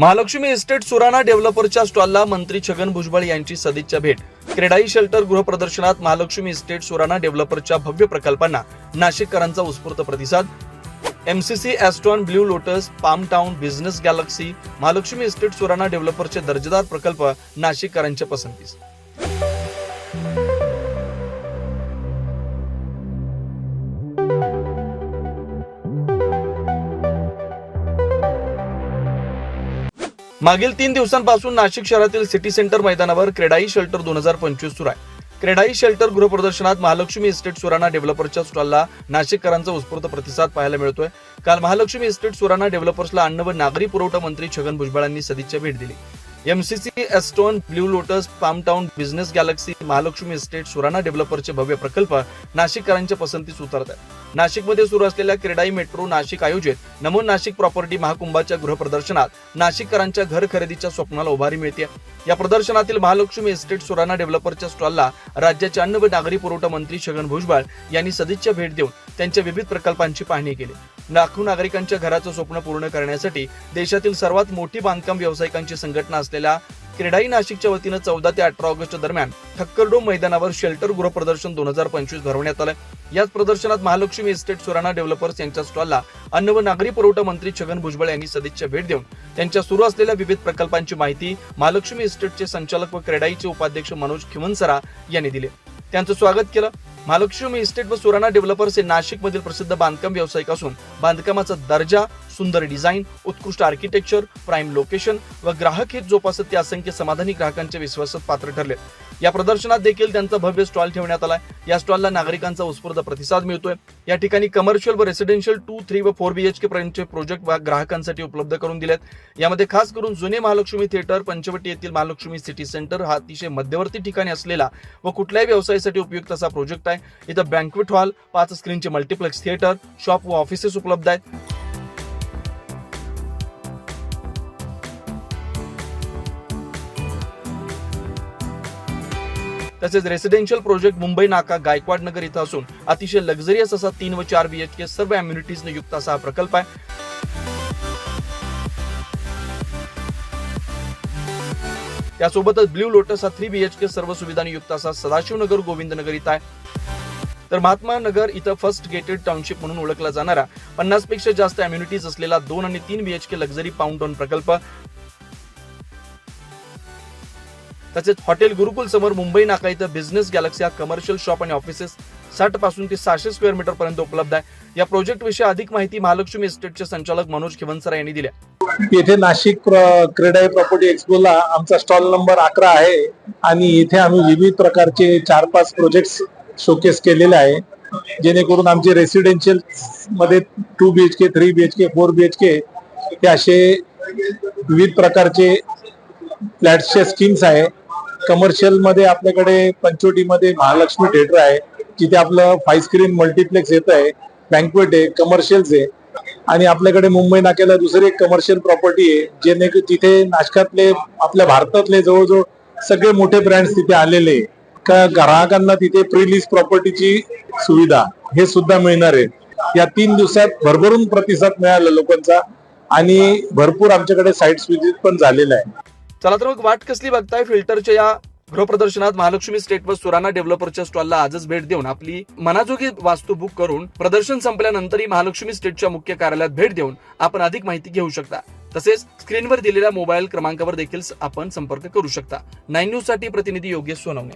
Mahalakshmi estate Surana डेव्हलपरच्या स्टॉलला मंत्री छगन भुजबळ यांची सदिच्छा भेट. क्रेडाई शेल्टर गृहप्रदर्शनात महालक्ष्मी इस्टेट सुराणा डेव्हलपरच्या भव्य प्रकल्पांना नाशिककरांचा उत्स्फूर्त प्रतिसाद. MCC Astron blue lotus palm town business galaxy Mahalaxmi estate Surana डेव्हलपरचे दर्जेदार प्रकल्प नाशिककरांच्या पसंतीस. मागील तीन दिवसांपासून नाशिक शहरातील सिटी सेंटर मैदानावर क्रेडाई शेल्टर दोन हजार पंचवीस सुरू आहे. क्रेडाई शेल्टर गृहप्रदर्शनात महालक्ष्मी इस्टेट सुराणा डेव्हलपरच्या स्टॉलला नाशिककरांचा उत्स्फूर्त प्रतिसाद पाहायला मिळतोय. काल महालक्ष्मी इस्टेट सुराणा डेव्हलपर्सला अन्न व नागरी पुरवठा मंत्री छगन भुजबळांनी सदिच्छा भेट दिली. MCC Astron blue lotus palm town business galaxy Mahalaxmi estate Surana डेव्हलपरचे भव्य प्रकल्प नाशिककरांच्या पसंतीस उतरत आहेत. नाशिकमध्ये सुरू असलेल्या क्रेडाई मेट्रो नाशिक आयोजित नमो नाशिक प्रॉपर्टी महाकुंभाच्या गृहप्रदर्शनात नाशिककरांच्या घर खरेदीच्या स्वप्नाला उभारी मिळते. या प्रदर्शनातील महालक्ष्मी इस्टेट सुराणा डेव्हलपरच्या स्टॉलला राज्याचे अन्न व नागरी पुरवठा मंत्री छगन भुजबळ यांनी सदिच्छा भेट देऊन त्यांच्या विविध प्रकल्पांची पाहणी केली. लाखो नागरिकांच्या घराचं स्वप्न पूर्ण करण्यासाठी देशातील सर्वात मोठी बांधकाम व्यावसायिकांची संघटना असलेल्या क्रेडाई नाशिकच्या वतीनं चौदा ते अठरा ऑगस्ट दरम्यान ठक्करडोम मैदानावर शेल्टर गृह प्रदर्शन दोन हजार पंचवीस भरवण्यात आलं. याच प्रदर्शनात महालक्ष्मी इस्टेट सुराणा डेव्हलपर्स यांच्या स्टॉलला अन्न व नागरी पुरवठा मंत्री छगन भुजबळ यांनी सदिच्छा भेट देऊन त्यांच्या सुरू असलेल्या विविध प्रकल्पांची माहिती महालक्ष्मी इस्टेटचे संचालक व क्रेडाईचे उपाध्यक्ष मनोज खिमनसरा यांनी दिले. त्यांचं स्वागत केलं. महालक्ष्मी इस्टेट व सुराणा डेव्हलपर्स हे नाशिकमधील प्रसिद्ध बांधकाम व्यावसायिक असून बांधकामाचा दर्जा सुंदर डिझाईन उत्कृष्ट आर्किटेक्चर प्राईम लोकेशन व ग्राहक हित जोपासत ते असंख्य समाधानी ग्राहकांच्या विश्वासात पात्र ठरले या प्रदर्शनात देखील त्यांचा भव्य स्टॉल ठेवण्यात आलाय. या स्टॉलला नागरिकांचा उत्स्फूर्त प्रतिसाद मिळतोय. या ठिकाणी कमर्शियल व रेसिडेन्शियल टू थ्री व फोर बीएचके पर्यंतचे प्रोजेक्ट ग्राहकांसाठी उपलब्ध करून दिलेत. यामध्ये खास करून जुने महालक्ष्मी थिएटर पंचवटी येथील महालक्ष्मी सिटी सेंटर हा अतिशय मध्यवर्ती ठिकाणी असलेला व कुठल्याही व्यवसायासाठी उपयुक्त असा प्रोजेक्ट आहे. इथं बँकवेट हॉल पाच स्क्रीनचे मल्टिप्लेक्स थिएटर शॉप व ऑफिसेस उपलब्ध आहेत. तसेच रेसिडेन्शियल प्रोजेक्ट मुंबई नाका गायकवाड नगर इथं असून अतिशय लक्झरियस असा तीन व चार बी एच के सर्व अम्युनिटीजने युक्त असा हा प्रकल्प आहे. त्यासोबतच ब्ल्यू लोटस हा थ्री बीएचके सर्व सुविधांनी युक्त असा सदाशिवनगर गोविंदनगर इथं आहे. तर महात्मा नगर इथं फर्स्ट गेटेड टाउनशिप म्हणून ओळखला जाणारा पन्नासपेक्षा जास्त अम्युनिटीज असलेला दोन आणि तीन बीएचके लक्झरी पाऊंड प्रकल्प. तसेच हॉटेल गुरुकुल समोर मुंबई नाका इथं बिझनेस गॅलक्सी हा कमर्शियल शॉप आणि ऑफिसेस साठपासून ते सहाशे स्क्वेअर मीटर पर्यंत उपलब्ध आहे. या प्रोजेक्ट विषयी अधिक माहिती महालक्ष्मी इस्टेटचे संचालक मनोज खिवनसरा यांनी दिल्या येथे नाशिक प्र- क्रेडाई प्रॉपर्टी एक्सपोला आमचा स्टॉल नंबर अकरा आहे आणि इथे आम्ही विविध प्रकारचे चार पाच प्रोजेक्ट शोकेस केलेले आहे. जेणेकरून आमचे रेसिडेन्शियलमध्ये two B H K three B H K four B H K हे असे विविध प्रकारचे फ्लॅट्सचे स्कीम्स आहे. कमर्शियलमध्ये आपल्याकडे पंचवटीमध्ये महालक्ष्मी थिएटर आहे. जिथे आपलं फाय स्क्रीन मल्टिप्लेक्स येत आहे बँकवेट आहे कमर्शियल्स आहे. आणि आपल्याकडे मुंबई नाक्याला दुसरी एक कमर्शियल प्रॉपर्टी आहे. जेणे तिथे नाशकातले आपल्या भारतातले जवळजवळ सगळे मोठे ब्रँड्स तिथे आलेले का ग्राहकांना तिथे प्रिलीज प्रॉपर्टीची सुविधा हे सुद्धा मिळणार आहे. या तीन दिवसात भरभरून प्रतिसाद मिळाला लोकांचा. आणि भरपूर आमच्याकडे साईट्स विजिट पण झालेला आहे. चला तर मग वाट कसली बघताय? फिल्टरच्या या गृहप्रदर्शनात महालक्ष्मी स्टेट व सुराणा डेव्हलपरच्या स्टॉलला आजच भेट देऊन आपली मनाजोगी वास्तू बुक करून प्रदर्शन संपल्यानंतरही महालक्ष्मी स्टेटच्या मुख्य कार्यालयात भेट देऊन आपण अधिक माहिती घेऊ शकता. तसेच स्क्रीनवर दिलेल्या मोबाईल क्रमांकावर देखील आपण संपर्क करू शकता. नाईन न्यूजसाठी प्रतिनिधी योगेश सोनवणे.